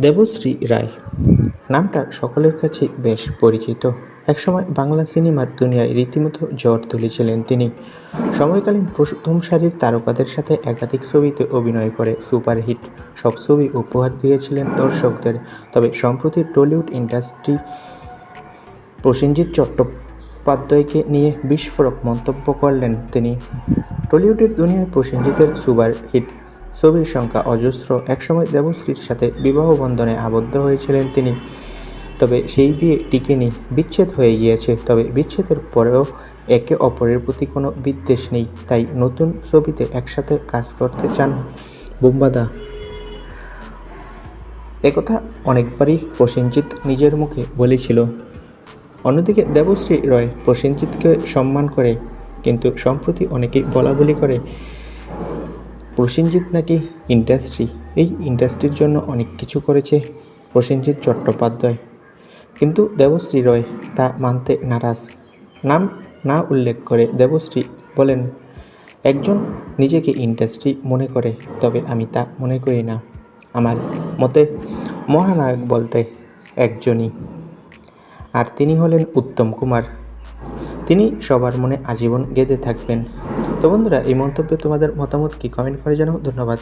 দেবশ্রী রায়। নামটা সকলের কাছেই বেশ পরিচিত। একসময় বাংলা সিনেমার দুনিয়ায় রীতিমতো ঝড় তুলেছিলেন তিনি। সময়কালীন প্রথম সারির তারকাদের সাথে একাধিক ছবিতে অভিনয় করে সুপারহিট। সব ছবি উপহার দিয়েছিলেন দর্শকদের। তবে সম্প্রতি টলিউড ইন্ডাস্ট্রি প্রসেনজিৎ চট্টোপাধ্যায়কে নিয়ে বিস্ফোরক মন্তব্য করলেন তিনি। টলিউডের দুনিয়ায় প্রসেনজিতের সুপার হিট ছবির সংখ্যা অজস্র। একসময় দেবশ্রীর সাথে বিবাহ বন্ধনে আবদ্ধ হয়েছিলেন তিনি। তবে সেই বিয়ে টিকে টিকেনি, বিচ্ছেদ হয়ে গিয়েছে। তবে বিচ্ছেদের পরেও একে অপরের প্রতি কোনো বিদ্বেষ নেই। তাই নতুন ছবিতে একসাথে কাজ করতে চান বুম্বাদা। একথা অনেকবারই প্রসেনজিৎ নিজের মুখে বলেছিল। অন্যদিকে দেবশ্রী রয় প্রসেনজিৎকে সম্মান করে, কিন্তু সম্প্রতি অনেকেই বলা বলি করে প্রসেনজিৎ নাকি ইন্ডাস্ট্রি? এই ইন্ডাস্ট্রির জন্য অনেক কিছু করেছে প্রসেনজিৎ চট্টোপাধ্যায়। কিন্তু দেবশ্রী রয় তা মানতে নারাজ। নাম না উল্লেখ করে দেবশ্রী বলেন, একজন নিজেকে ইন্ডাস্ট্রি মনে করে, তবে আমি তা মনে করি না। আমার মতে মহানায়ক বলতে একজনই। আর তিনি হলেন উত্তম কুমার। তিনি সবার মনে আজীবন গেঁথে থাকবেন। তো বন্ধুরা এই মন্তব্যে তোমাদের মতামত কি? কমেন্ট করে জানাও ধন্যবাদ।